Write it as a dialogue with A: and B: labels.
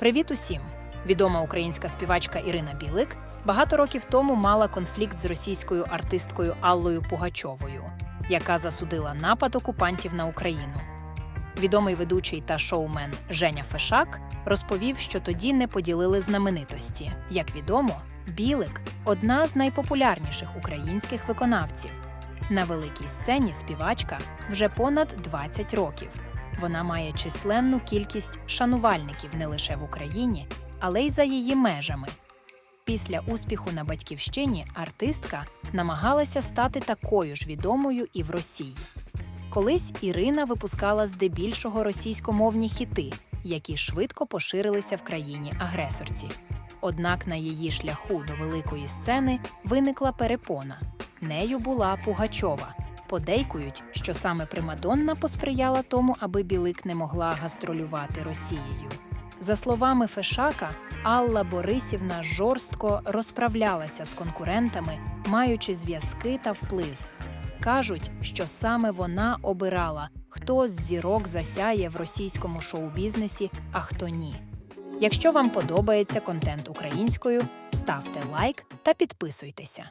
A: Привіт усім! Відома українська співачка Ірина Білик багато років тому мала конфлікт з російською артисткою Аллою Пугачовою, яка засудила напад окупантів на Україну. Відомий ведучий та шоумен Женя Фешак розповів, що тоді не поділили знаменитості. Як відомо, Білик одна з найпопулярніших українських виконавців. На великій сцені співачка вже понад 20 років. Вона має численну кількість шанувальників не лише в Україні, але й за її межами. Після успіху на батьківщині артистка намагалася стати такою ж відомою і в Росії. Колись Ірина випускала здебільшого російськомовні хіти, які швидко поширилися в країні агресорці. Однак на її шляху до великої сцени виникла перепона. Нею була Пугачова. Подейкують, що саме Примадонна посприяла тому, аби Білик не могла гастролювати Росією. За словами Фешака, Алла Борисівна жорстко розправлялася з конкурентами, маючи зв'язки та вплив. Кажуть, що саме вона обирала, хто з зірок засяє в російському шоу-бізнесі, а хто ні. Якщо вам подобається контент українською, ставте лайк та підписуйтеся.